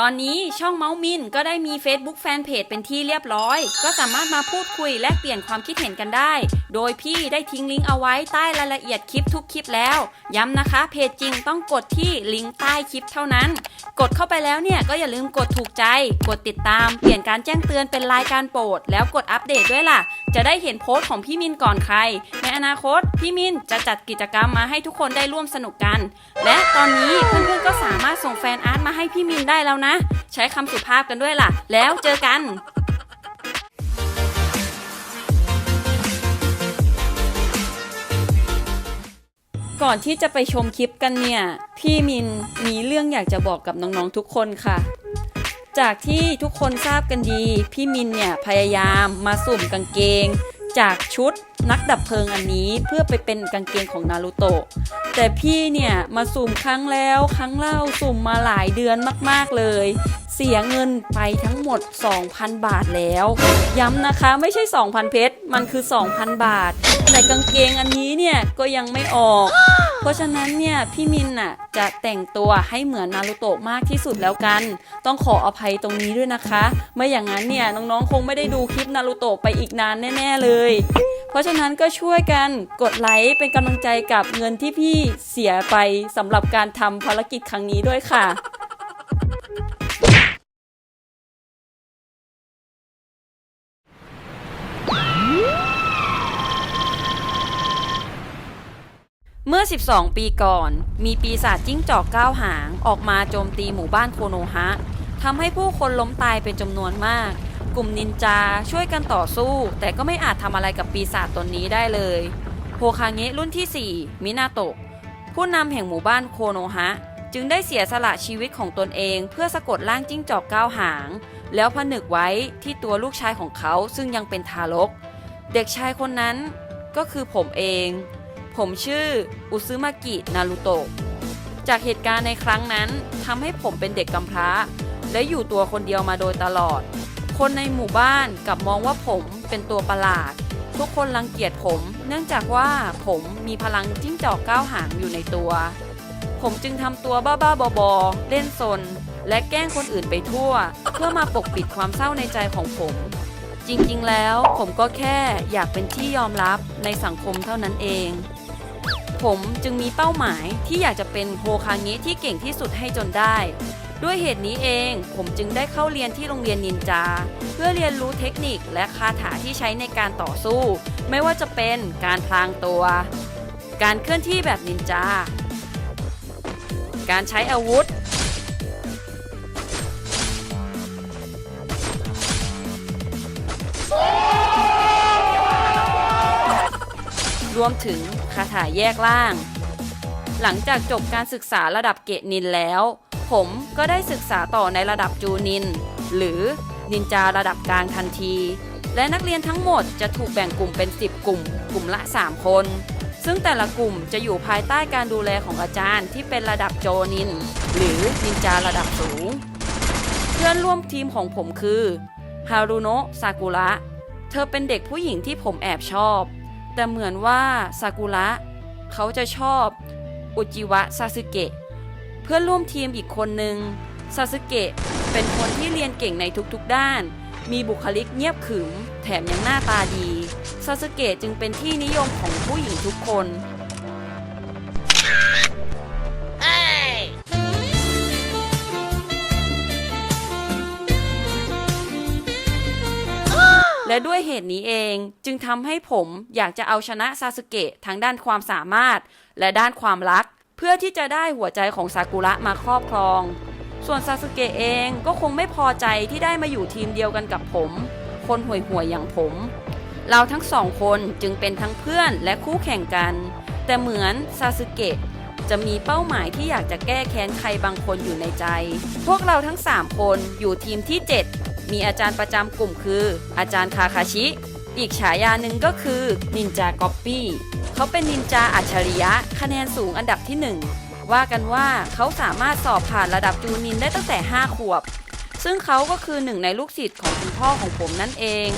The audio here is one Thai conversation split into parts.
ตอนนี้ช่องเมาส์มินก็ได้มี Facebook Fanpage เป็นที่เรียบร้อย ก็สามารถมาพูดคุยแลกเปลี่ยนความคิดเห็นกันได้ โดยพี่ได้ทิ้งลิงก์เอาไว้ใต้รายละเอียดคลิปทุกคลิปแล้ว ย้ำนะคะ เพจจริงต้องกดที่ลิงก์ใต้คลิปเท่านั้น กดเข้าไปแล้วเนี่ยก็อย่าลืมกดถูกใจ กดติดตาม เปลี่ยนการแจ้งเตือนเป็นรายการโปรด แล้วกดอัปเดตด้วยล่ะ จะได้เห็นโพสต์ของพี่มินก่อนใคร ในอนาคตพี่มินจะจัดกิจกรรมมาให้ทุกคนได้ร่วมสนุกกัน และตอนนี้เพื่อนๆก็สามารถส่งแฟนอาร์ตมาให้พี่มินได้แล้วนะ ใช้คำสุภาพกันด้วยล่ะ แล้วเจอกันก่อนที่จะไปชมคลิปกันเนี่ย พี่มินมีเรื่องอยากจะบอกกับน้องๆทุกคนค่ะ จากที่ทุกคนทราบกันดี พี่มินเนี่ยพยายามมาสุ่มกางเกง จากชุด นักดับเพลิงอันนี้เพื่อไปเป็นกางเกงของนารูโตะแต่พี่เนี่ยมาสุ่มครั้งแล้วครั้งเล่าสุ่มมาหลายเดือนมากๆเลย เสียเงินไปทั้งหมด 2,000 บาทแล้ว ย้ำนะคะไม่ใช่ 2,000 เพชร มันคือ 2,000 บาท แต่กางเกงอันนี้เนี่ยก็ยังไม่ออก เพราะฉะนั้นเนี่ยพี่มินน่ะจะแต่งตัวให้เหมือนนารูโตะมากที่สุดแล้วกัน ต้องขออภัยตรงนี้ด้วยนะคะ ไม่อย่างนั้นเนี่ยน้องๆคงไม่ได้ดูคลิปนารูโตะไปอีกนานแน่ ๆ เลย เพราะฉะนั้นก็ช่วยกันกดไลค์เป็นกำลังใจกับเงินที่พี่เสียไปสำหรับการทำภารกิจครั้งนี้ด้วยค่ะ เมื่อ 12 ปีก่อน มีปีศาจจิ้งจอกก้าวหางออกมาโจมตีหมู่บ้านโคโนฮะทำให้ผู้คนล้มตายเป็นจำนวนมาก กลุ่มนินจาช่วยกันต่อสู้ แต่ก็ไม่อาจทำอะไรกับปีศาจตนนี้ได้เลยโฮคาเงะรุ่นที่ 4 มินาโตะผู้นำแห่งหมู่บ้านโคโนฮะ จึงได้เสียสละชีวิตของตนเอง เพื่อสะกดร่างจิ้งจอกก้าวหาง แล้วผนึกไว้ที่ตัวลูกชายของเขาซึ่งยังเป็นทารก เด็กชายคนนั้นก็คือผมเอง ผมชื่ออุซึมากิ นารุโตะ จากเหตุการณ์ในครั้งนั้นทำให้ผมเป็นเด็กกำพร้า และอยู่ตัวคนเดียวมาโดยตลอด คนในหมู่บ้านกลับมองว่าผมเป็นตัวประหลาด ทุกคนรังเกียจผม เนื่องจากว่าผมมีพลังจิ้งจอกก้าวหางอยู่ในตัว ผมจึงทำตัวบ้าๆบอๆเล่นซน และแกล้งคนอื่นไปทั่ว เพื่อมาปกปิดความเศร้าในใจของผมจริงๆ แล้วผมก็แค่อยากเป็นที่ยอมรับในสังคมเท่านั้นเอง ผมจึงมีเป้าหมายที่อยากจะเป็นโฮคาเงะที่เก่งที่สุดให้จนได้ ด้วยเหตุนี้เองผมจึงได้เข้าเรียนที่โรงเรียนนินจา เพื่อเรียนรู้เทคนิคและคาถาที่ใช้ในการต่อสู้ ไม่ว่าจะเป็นการพลางตัว การเคลื่อนที่แบบนินจา การใช้อาวุธ วมถึงคาถาแยกล่าง หลังจากจบการศึกษาระดับเกรดนินแล้ว ผมก็ได้ศึกษาต่อในระดับจูนิน หรือนินจาระดับกลางทันที และนักเรียนทั้งหมดจะถูกแบ่งกลุ่มเป็น 10 กลุ่ม กลุ่มละ 3 คน ซึ่งแต่ละกลุ่มจะอยู่ภายใต้การดูแลของอาจารย์ที่เป็นระดับโจนิน หรือนินจาระดับสูง เพื่อนร่วมทีมของผมคือฮารุโนะซากุระ เธอเป็นเด็กผู้หญิงที่ผมแอบชอบ แต่เหมือนว่าซากุระเขาจะชอบอุจิวะซาสึเกะเพื่อนร่วมทีมอีกคนหนึ่งซาสึเกะเป็นคนที่เรียนเก่งในทุกๆด้าน มีบุคลิกเงียบขรึม แถมยังหน้าตาดีซาสึเกะจึงเป็นที่นิยมของผู้หญิงทุกคน และด้วยเหตุนี้เองจึงทำให้ผมอยากจะเอาชนะซาสึเกะทั้งด้านความสามารถ และด้านความรัก เพื่อที่จะได้หัวใจของซากุระมาครอบครอง ส่วนซาสึเกะเองก็คงไม่พอใจที่ได้มาอยู่ทีมเดียวกันกับผม คนห่วยๆอย่างผม เราทั้งสองคนจึงเป็นทั้งเพื่อนและคู่แข่งกัน แต่เหมือนซาสึเกะจะมีเป้าหมายที่อยากจะแก้แค้นใครบางคนอยู่ในใจ พวกเราทั้ง 3 คนอยู่ทีมที่ 7 มีอาจารย์ประจำกลุ่มคือ อาจารย์คาคาชิ อีกฉายาหนึ่งก็คือนินจากอปปี้เขาเป็นนินจาอัจฉริยะ คะแนนสูงอันดับที่ 1 ว่ากันว่าเขาสามารถสอบผ่านระดับจูนินได้ตั้งแต่ 5 ขวบ ซึ่งเขาก็คือหนึ่งในลูกศิษย์ของคุณพ่อของผมนั่นเอง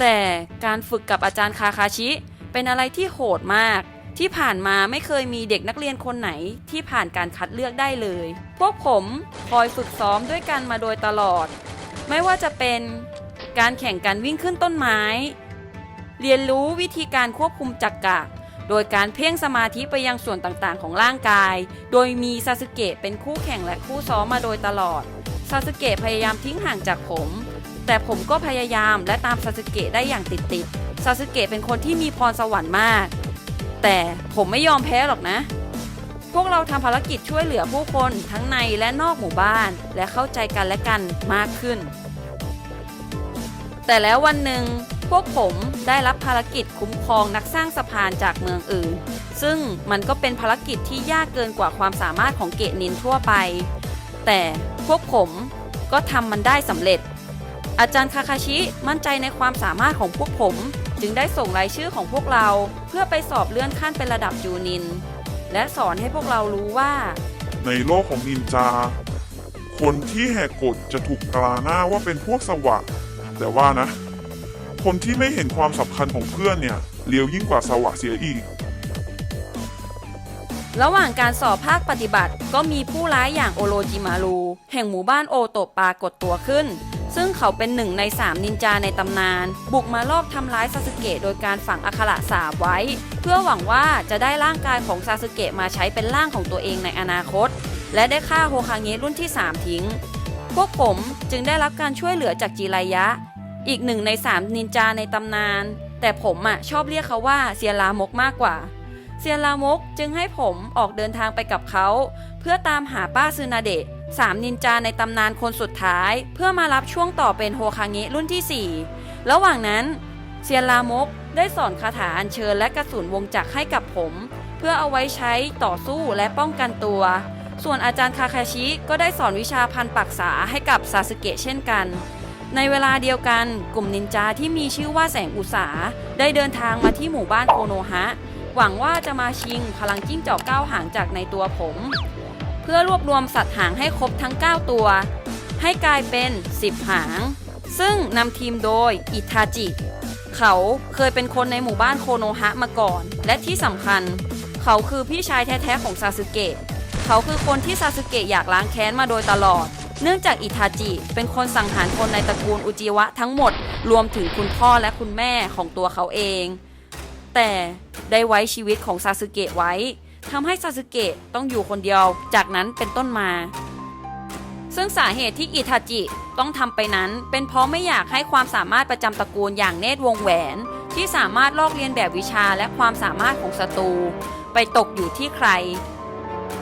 แต่การฝึกกับอาจารย์คาคาชิ เป็นอะไรที่โหดมากที่ผ่านมาไม่เคยมีเด็กนักเรียนคนไหนที่ผ่านการคัดเลือกได้เลย พวกผมคอยฝึกซ้อมด้วยกันมาโดยตลอด ไม่ว่าจะเป็นการแข่งกันวิ่งขึ้นต้นไม้ เรียนรู้วิธีการควบคุมจักระโดยการเพ่งสมาธิไปยังส่วนต่างๆ ของร่างกาย โดยมีซาสึเกะเป็นคู่แข่งและคู่ซ้อมมาโดยตลอด ซาสึเกะพยายามทิ้งห่างจากผม แต่ผมก็พยายามและตามซาสึเกะได้อย่างติดๆ ซาสึเกะเป็นคนที่มีพรสวรรค์มาก แต่ผมไม่ยอมแพ้หรอกนะ พวกเราทำภารกิจช่วยเหลือผู้คนทั้งในและนอกหมู่บ้าน และเข้าใจกันและกันมากขึ้น แต่แล้ววันหนึ่งพวกผมได้รับภารกิจคุ้มครองนักสร้างสะพานจากเมืองอื่น ซึ่งมันก็เป็นภารกิจที่ยากเกินกว่าความสามารถของเกะนินทั่วไป แต่พวกผมก็ทำมันได้สำเร็จ อาจารย์คาคาชิมั่นใจในความสามารถของพวกผม จึงได้ส่งรายชื่อของพวกเรา เพื่อไปสอบเลื่อนขั้นเป็นระดับจูนิน และสอนให้พวกเรารู้ว่า ในโลกของนินจา คนที่แหกกฎจะถูกตราหน้าว่าเป็นพวกสวะ แต่ว่านะ คนที่ไม่เห็นความสำคัญของเพื่อนเนี่ยเลวยิ่งกว่าสวะเสียอีก ระหว่างการสอบภาคปฏิบัติก็มีผู้ร้ายอย่างโอโรจิมารูแห่งหมู่บ้านโอโตะปรากฏตัวขึ้น ซึ่งเขาเป็นหนึ่งในสามนินจาในตำนาน บุกมาลอบทำร้ายซาสึเกะโดยการฝังอัคระสาบไว้ เพื่อหวังว่าจะได้ร่างกายของซาสึเกะมาใช้เป็นร่างของตัวเองในอนาคต และได้ฆ่าโฮคาเงะรุ่นที่ 3 ทิ้ง พวกผมจึงได้รับการช่วยเหลือจากจิรายะ อีกหนึ่งในสามนินจาในตำนาน แต่ผมอะชอบเรียกเขาว่าเซียรามกมากกว่าเซียนลามกจึงให้ผมออกเดินทางไปกับเขา เพื่อตามหาป้าซึนาเดะ สามนินจาในตำนานคนสุดท้าย เพื่อมารับช่วงต่อเป็นโฮคาเงะรุ่นที่ 4 ระหว่างนั้น เซียนลามกได้สอนคาถาอัญเชิญและกระสุนวงจักรให้กับผม เพื่อเอาไว้ใช้ต่อสู้และป้องกันตัว ส่วนอาจารย์คาคาชิก็ได้สอนวิชาพันปักษาให้กับซาสึเกะเช่นกัน ในเวลาเดียวกันกลุ่มนินจาที่มีชื่อว่าแสงอุสาได้เดินทางมาที่หมู่บ้านโคโนฮะ หวังว่าจะมาชิงพลังจิ้งจอกเก้าหางจากในตัวผม เพื่อรวบรวมสัตว์หางให้ครบทั้ง 9 ตัว ให้กลายเป็น 10 หาง ซึ่งนำทีมโดยอิทาจิ เขาเคยเป็นคนในหมู่บ้านโคโนฮะมาก่อน และที่สำคัญ เขาคือพี่ชายแท้ๆของซาสึเกะเขาคือคนที่ซาสึเกะอยากล้างแค้นมาโดยตลอด เนื่องจากอิทาจิ เป็นคนสังหารคนในตระกูลอุจิวะทั้งหมด รวมถึงคุณพ่อและคุณแม่ของตัวเขาเอง แต่ได้ไว้ชีวิตของซาสึเกะไว้ ทำให้ซาสึเกะต้องอยู่คนเดียว จากนั้นเป็นต้นมา ซึ่งสาเหตุที่อิทาจิต้องทำไปนั้น เป็นเพราะไม่อยากให้ความสามารถประจำตระกูลอย่างเนตรวงแหวน ที่สามารถลอกเลียนแบบวิชาและความสามารถของศัตรูไปตกอยู่ที่ใคร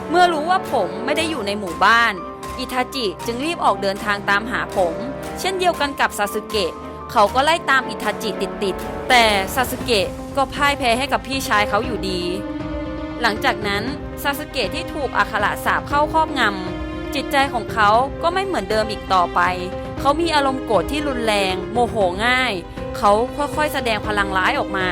เมื่อรู้ว่าผมไม่ได้อยู่ในหมู่บ้าน อิทาจิจึงรีบออกเดินทางตามหาผม เช่นเดียวกันกับซาสึเกะเขาก็ไล่ตามอิทาจิติดๆแต่ซาสึเกะก็พ่ายแพ้ให้กับพี่ชายเขาอยู่ดี หลังจากนั้นซาสเกะที่ถูกอาคาระสาบเข้าครอบงำ จิตใจของเขาก็ไม่เหมือนเดิมอีกต่อไป เขามีอารมณ์โกรธที่รุนแรง โมโหง่าย เขาค่อยๆแสดงพลังร้ายออกมา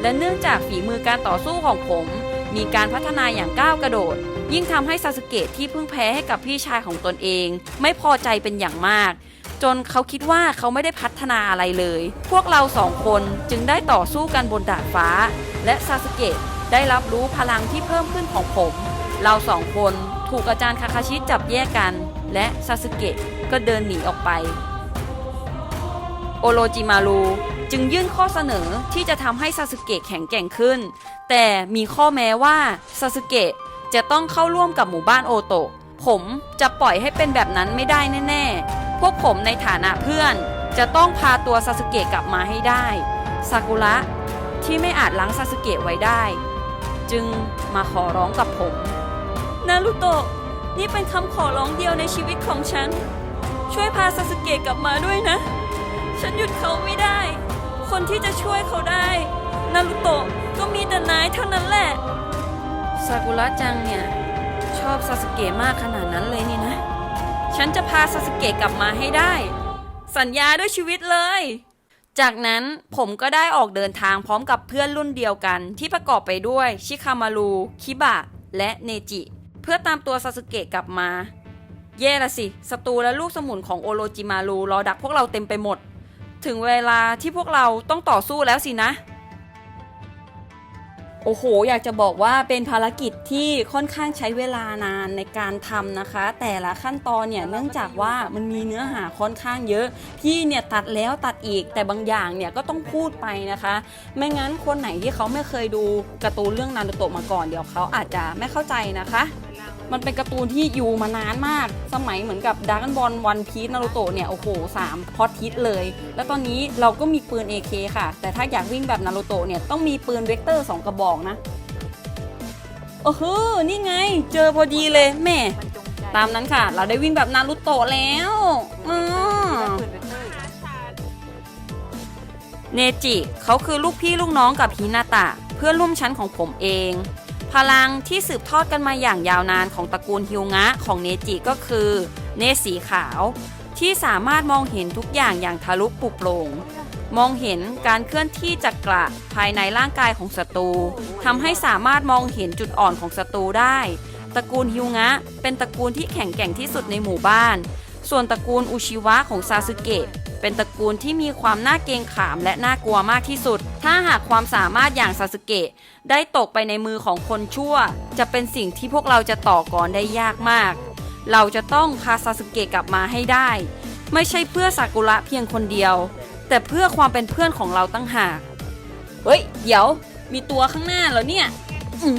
และเนื่องจากฝีมือการต่อสู้ของผม มีการพัฒนาอย่างก้าวกระโดด ยิ่งทำให้ซาสเกะที่เพิ่งแพ้ให้กับพี่ชายของตนเอง ไม่พอใจเป็นอย่างมากจนเขาคิดว่าเขาไม่ได้พัฒนาอะไรเลย พวกเราสองคนจึงได้ต่อสู้กันบนดาดฟ้า และซาสเกะ ได้รับรู้พลังที่เพิ่มขึ้นของผม เราสองคนถูกอาจารย์คาคาชิจับแยกกัน และซาสึเกะก็เดินหนีออกไป โอโรจิมารุจึงยื่นข้อเสนอที่จะทำให้ซาสึเกะแข็งแกร่งขึ้น แต่มีข้อแม้ว่าซาสึเกะจะต้องเข้าร่วมกับหมู่บ้านโอโตะ ผมจะปล่อยให้เป็นแบบนั้นไม่ได้แน่ ๆ พวกผมในฐานะเพื่อน จะต้องพาตัวซาสึเกะกลับมาให้ได้ ซากุระที่ไม่อาจล้างซาสึเกะไว้ได้ จึงมาขอร้องกับผม นารุโตะ นี่เป็นคำขอร้องเดียวในชีวิตของฉัน ช่วยพาซาสึเกะกลับมาด้วยนะ ฉันหยุดเขาไม่ได้ คนที่จะช่วยเขาได้ นารุโตะก็มีแต่นายเท่านั้นแหละ ซากุระจังเนี่ย ชอบซาสึเกะมากขนาดนั้นเลยนี่นะ ฉันจะพาซาสึเกะกลับมาให้ได้ สัญญาด้วยชีวิตเลย จากนั้นผมก็ได้ออกเดินทางพร้อมกับเพื่อนรุ่นเดียวกัน ที่ประกอบไปด้วยชิคามารูคิบะ และเนจิ เพื่อตามตัวซาสึเกะกลับมา เย่ละสิศัตรูและลูกสมุนของโอโรจิมารูรอดักพวกเราเต็มไปหมด ถึงเวลาที่พวกเราต้องต่อสู้แล้วสินะ โอ้โห อยากจะบอกว่าเป็นภารกิจที่ค่อนข้างใช้เวลานานในการทำนะคะ แต่ละขั้นตอนเนี่ยเนื่องจากว่ามันมีเนื้อหาค่อนข้างเยอะ พี่เนี่ยตัดแล้วตัดอีก แต่บางอย่างเนี่ยก็ต้องพูดไปนะคะ ไม่งั้นคนไหนที่เขาไม่เคยดูการ์ตูนเรื่องนารูโตะมาก่อนเดี๋ยวเขาอาจจะไม่เข้าใจนะคะ มันเป็นการ์ตูนที่อยู่มานานมาก สมัยเหมือนกับด r a กบอลวันพี e นารูโตะเนี่ย โอ้โหสามพอตฮิตเลย แล้วตอนนี้เราก็มีปืน AK ค่ะ แต่ถ้าอยากวิ่งแบบนารูโตะเนี่ย ต้องมีปืนเวกเตอร์ 2 กระบอกนะ โอ้โห นี่ไง เจอพอดีเลยแม่ ตามนั้นค่ะ เราได้วิ่งแบบนารูโตะแล้วอือเนจิ เขาคือลูกพี่ลูกน้องกับฮินาตะ เพื่อนร่วมชั้นของผมเอง พลังที่สืบทอดกันมาอย่างยาวนานของตระกูลฮิวงะของเนจิก็คือเนสีขาว ที่สามารถมองเห็นทุกอย่างอย่างทะลุปลุกโปร่งมองเห็นการเคลื่อนที่จักระภายในร่างกายของศัตรูทำให้สามารถมองเห็นจุดอ่อนของศัตรูได้ตระกูลฮิวงะเป็นตระกูลที่แข็งแกร่งที่สุดในหมู่บ้าน ส่วนตระกูลอุชิวะของซาสึเกะ เป็นตระกูลที่มีความน่าเกรงขามและน่ากลัวมากที่สุด ถ้าหากความสามารถอย่างซาสึเกะได้ตกไปในมือของคนชั่ว จะเป็นสิ่งที่พวกเราจะต่อกรได้ยากมาก เราจะต้องพาซาสึเกะกลับมาให้ได้ ไม่ใช่เพื่อซากุระเพียงคนเดียว แต่เพื่อความเป็นเพื่อนของเราตั้งหาก เฮ้ย เดี๋ยว มีตัวข้างหน้าเหรอเนี่ย อื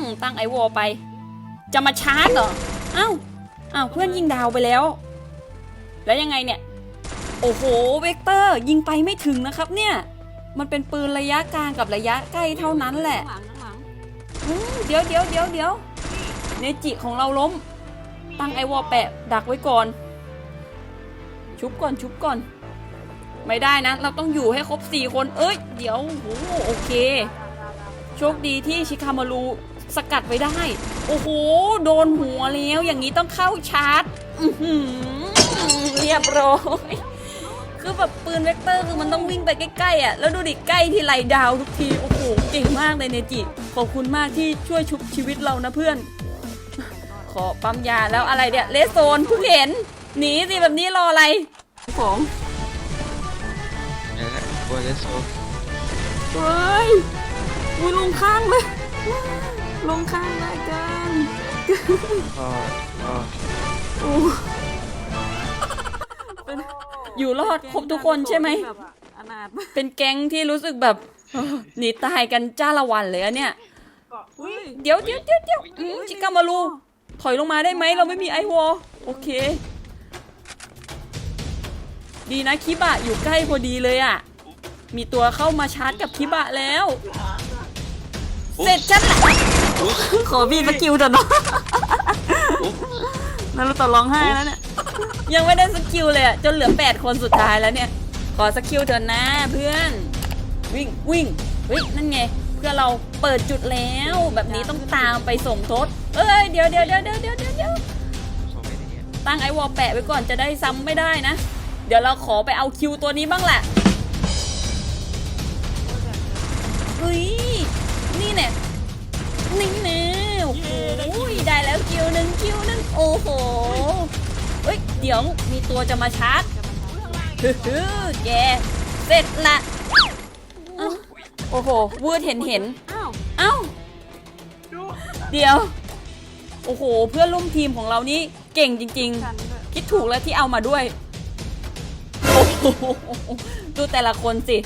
มตั้งไอวอลไป จะมาชาร์จเหรอ เอ้าเอ้าเพื่อนยิงดาวไปแล้ว แล้วยังไงเนี่ย โอ้โห เวกเตอร์ยิงไปไม่ถึงนะครับเนี่ย มันเป็นปืนระยะกลางกับระยะใกล้เท่านั้นแหละอืมเดี๋ยวเดี๋ยวเดี๋ยวเดี๋ยวเนจิของเราล้ม ตั้งไอวอลแปะดักไว้ก่อน ชุบก่อนชุบก่อน ไม่ได้นะ เราต้องอยู่ให้ครบ 4 คน เอ้ย เดี๋ยวโอ้โหโอเค โชคดีที่ชิคามารูสกัดไว้ได้ โอ้โห โดนหัวแล้ว อย่างนี้ต้องเข้าชาร์จ อื้อหือเรียบร้อย คือแบบปืนเวกเตอร์คือมันต้องวิ่งไปใกล้ๆอะแล้วดูดิใกล้ทีไรดาวทุกทีโอ้โหเก่งมากเลยเนจิขอบคุณมากที่ช่วยชุบชีวิตเรานะเพื่อน ขอปั๊มยาแล้วอะไรเนี่ยเลสโซนเพิ่งเห็นหนีสิแบบนี้รออะไรของเนี่ยและบัวเลสโซนเฮ้ยอุ้ยลงข้างเลยลงข้างได้กันก็ก็โอ้เป็น อยู่รอดครบทุกคนใช่ไหมอนาถเป็นแก๊งที่รู้สึกแบบเออหนีตายกันจ้าละวันเลยอะเนี่ยอุ้ยเดี๋ยวเดี๋ยวเดี๋ยวเดี๋ยวอืมชิคามารูถอยลงมาได้ไหมเราไม่มีไอวอลโอเค ดีนะคิบะอยู่ใกล้พอดีเลยอะมีตัวเข้ามาชาร์จกับคิบะแล้ว เสร็จฉันละ ขอบีบสกิลเถอะเนาะ นารุโตะร้องไห้แล้วเนี่ย ยังไม่ได้สกิลเลยอะจนเหลือ 8 คนสุดท้ายแล้วเนี่ย ขอสกิลเถอะนะเพื่อน วิ่งวิ่งเฮ้ยนั่นไง เพื่อนเราเปิดจุดแล้วแบบนี้ต้องตามไปสมทศเอ้ยเดี๋ยวเดี๋ยวเดี๋ยวเดี๋ยวเดี๋ยวเดี๋ยวเดี๋ยวส่งไปอย่างเงี้ยตั้งไอวอลแปะไว้ก่อนจะได้ซ้ำไม่ได้นะ เดี๋ยวเราขอไปเอาคิวตัวนี้บ้างแหละเฮ้ยนี่เนี่ยนี่แน่ โอ้โหได้แล้วคิวหนึ่งคิวหนึ่งโอ้โหเฮ้ยเดี๋ยวมีตัวจะมาชาร์จฮึฮึแกเสร็จละเอ้าโอ้โหวืดเห็นเห็นอ้าวเอ้าเดี๋ยว โอ้โห เพื่อนร่วมทีมของเรานี่เก่งจริงฉันด้วยๆคิดถูกแล้วที่เอามาด้วย โอ้โหดูแต่ละคนสิ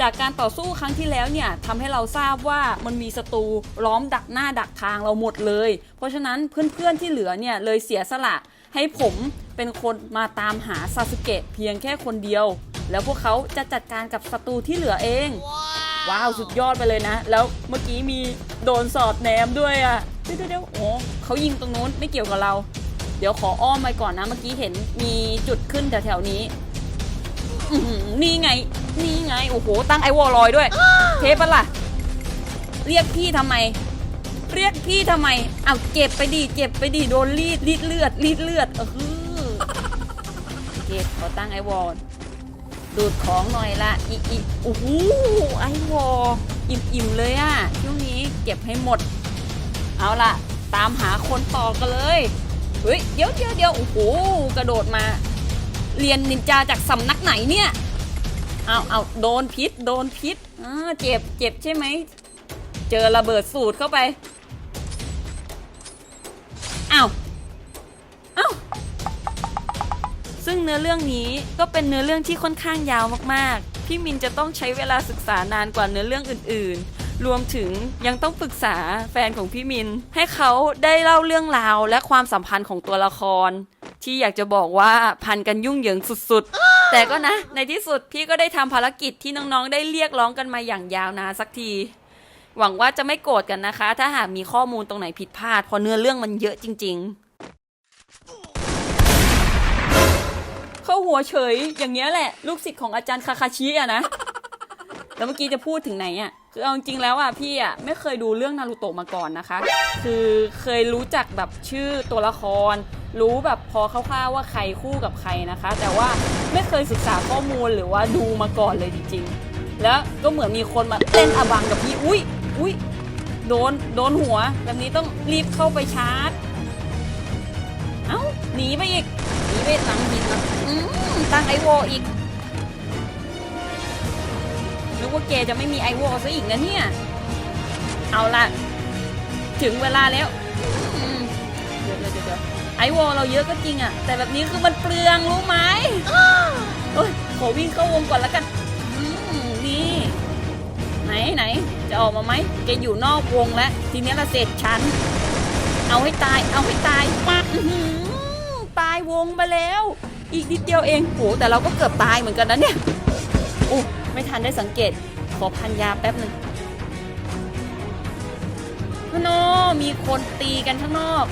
จากการต่อสู้ครั้งที่แล้วเนี่ยทำให้เราทราบว่ามันมีศัตรูล้อมดักหน้าดักทางเราหมดเลย เพราะฉะนั้นเพื่อนๆที่เหลือเนี่ยเลยเสียสละให้ผมเป็นคนมาตามหาซาสึเกะเพียงแค่คนเดียว แล้วพวกเขาจะจัดการกับศัตรูที่เหลือเอง ว้าวสุดยอดไปเลยนะ แล้วเมื่อกี้มีโดนสอดแนมด้วยอะ่ะเดี๋ยวเดี๋ยวๆๆโอ้เขายิงตรงนู้นไม่เกี่ยวกับเรา เดี๋ยวขออ้อมไปก่อนนะเมื่อกี้เห็นมีจุดขึ้นแถวๆนี้ อื้อหือนี่ไง นี่ไง โอ้โห ตั้งไอวอลลอยด้วย เทปะล่ะ เรียกพี่ทำไม เรียกพี่ทำไม เอาวเจ็บไปดิเจ็บไปดิโดนรีดรีดเลือดรีดเลือดเออฮือโอเคขอตั้งไอวอลดูดของหน่อยละอีอีโอ้โหไอวอลอิ่มอิ่มๆเลยอะช่วงนี้เก็บให้หมด เอาล่ะ ตามหาคนต่อกันเลย เฮ้ย เดี๋ยวเดี๋ยวเดี๋ยวโอ้โห กระโดดมา เรียนนินจาจากสำนักไหนเนี่ยเอาเอาโดนพิษโดนพิษอ่าเจ็บเจ็บใช่ไหม เจอระเบิดสูตรเข้าไปเอาเอาซึ่งเนื้อเรื่องนี้ก็เป็นเนื้อเรื่องที่ค่อนข้างยาวมากๆ พี่มินจะต้องใช้เวลาศึกษานานกว่าเนื้อเรื่องอื่นๆ รวมถึงยังต้องปรึกษาแฟนของพี่มิน ให้เขาได้เล่าเรื่องราวและความสัมพันธ์ของตัวละคร ที่อยากจะบอกว่าพันกันยุ่งเหยิงสุดๆ แต่ก็นะ ในที่สุดพี่ก็ได้ทำภารกิจที่น้องๆ ได้เรียกร้องกันมาอย่างยาวนานสักที หวังว่าจะไม่โกรธกันนะคะ ถ้าหากมีข้อมูลตรงไหนผิดพลาดเพราะเนื้อเรื่องมันเยอะจริง ๆ เข้าหัวเฉยอย่างเงี้ยแหละ ลูกศิษย์ของอาจารย์คาคาชิอะนะ แล้วเมื่อกี้จะพูดถึงไหนอะคือเอาจริงๆแล้วอะพี่อะไม่เคยดูเรื่องนารูโตะมาก่อนนะคะ คือเคยรู้จักแบบชื่อตัวละคร รู้แบบพอคร่าวๆว่าใครคู่กับใครนะคะ แต่ว่าไม่เคยศึกษาข้อมูลหรือว่าดูมาก่อนเลยจริงๆ แล้วก็เหมือนมีคนมาเต้นอบังกับพี่อุ้ยอุ้ยโดนโดนหัวแบบนี้ต้องรีบเข้าไปชาร์จ เอ้าหนีไปอีกหนีไปหลังหินนะอืมตั้งไอโวอีกนึกว่าเกจะไม่มีไอโวซะอีกนะเนี่ย เอาละถึงเวลาแล้ว ดี๋ยวอโวเราเยอะก็จริงอะแต่แบบนี้คือมันเปลืองรู้ไหมเอ้ยขอวิ่งเข้าวงก่อนแล้วกันอืมนี่ ไหนไหน จะออกมาไหมแกอยู่นอกวงแล้วทีนี้ละเสร็จฉันเอาให้ตาย เอาให้ตายปักตายวงไปแล้ว อีกนิดเดียวเองโหแต่เราก็เกือบตายเหมือนกันนะเนี่ยโอ้ไม่ทันได้สังเกต ขอพันยาแป๊บหนึ่งข้างนอกมีคนตีกันข้างนอก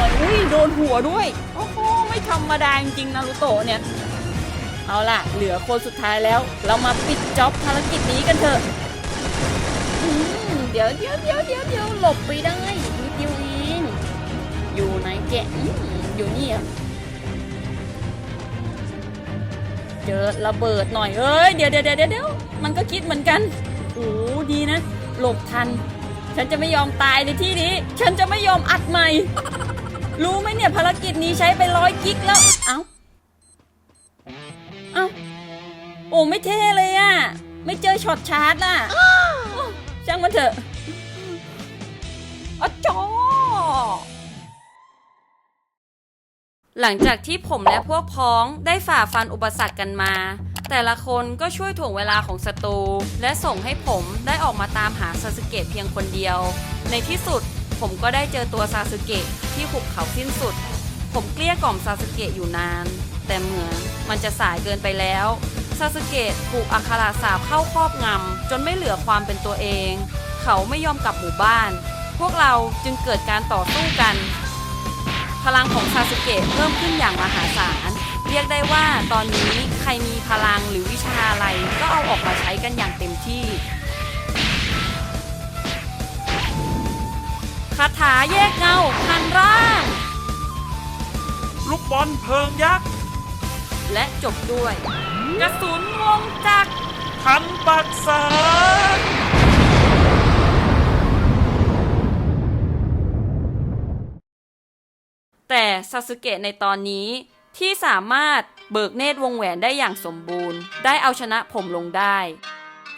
อยอุ้ยโดนหัวด้วย โอ้โห ไม่ธรรมดาจริงๆนารุโตะเนี่ย เอาล่ะ เหลือคนสุดท้ายแล้ว เรามาปิดจ็อบภารกิจนี้กันเถอะเดี๋ยวเดี๋ยวเดี๋ยวเดี๋ยวเดี๋ยวหลบไปได้นิดเดียวเองอยู่ไหนแกะอืมอยู่นี่เหรอเจอระเบิดหน่อยเอ้ยเดี๋ยวเดี๋ยวเดี๋ยวเดี๋ยวมันก็คิดเหมือนกันโอ้ดีนะ หลบทัน ฉันจะไม่ยอมตายในที่นี้ ฉันจะไม่ยอมอัดใหม่ รู้ไหมเนี่ยภารกิจนี้ใช้ไปร้อยกิกแล้ว เอ้า เอ้า โอ้ไม่เท่เลยอะ ไม่เจอช็อตชาร์จน่ะช่างมันเถอะอะจอหลังจากที่ผมและพวกพ้องได้ฝ่าฟันอุปสรรคกันมา แต่ละคนก็ช่วยถ่วงเวลาของศัตรูและส่งให้ผมได้ออกมาตามหาซาสึเกะเพียงคนเดียว ในที่สุด ผมก็ได้เจอตัวซาสึเกะที่หุบเขาสิ้นสุด ผมเกลี้ยกล่อมซาสึเกะอยู่นาน แต่เหมือนมันจะสายเกินไปแล้ว ซาสึเกะถูกอัคราสาปเข้าครอบงำจนไม่เหลือความเป็นตัวเอง เขาไม่ยอมกลับหมู่บ้าน พวกเราจึงเกิดการต่อสู้กัน พลังของซาสึเกะเพิ่มขึ้นอย่างมหาศาล เรียกได้ว่าตอนนี้ใครมีพลังหรือวิชาอะไรก็เอาออกมาใช้กันอย่างเต็มที่ คาถาแยกเงาพันร่าง ลูกบอลเพลิงยักษ์และจบด้วย กระสุนวงจักรทันปักษาแต่ซาสึเกะในตอนนี้ที่สามารถเบิกเนตรวงแหวนได้อย่างสมบูรณ์ ได้เอาชนะผมลงได้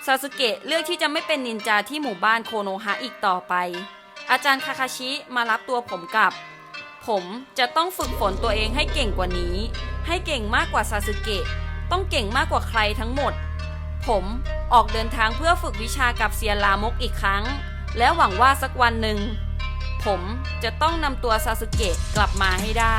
ซาสึเกะเลือกที่จะไม่เป็นนินจาที่หมู่บ้านโคโนฮะอีกต่อไป อาจารย์คาคาชิมารับตัวผมกลับ ผมจะต้องฝึกฝนตัวเองให้เก่งกว่านี้ ให้เก่งมากกว่าซาสึเกะ ต้องเก่งมากกว่าใครทั้งหมด ผมออกเดินทางเพื่อฝึกวิชากับเซียนลามกอีกครั้ง และหวังว่าสักวันหนึ่ง ผมจะต้องนำตัวซาสึเกะกลับมาให้ได้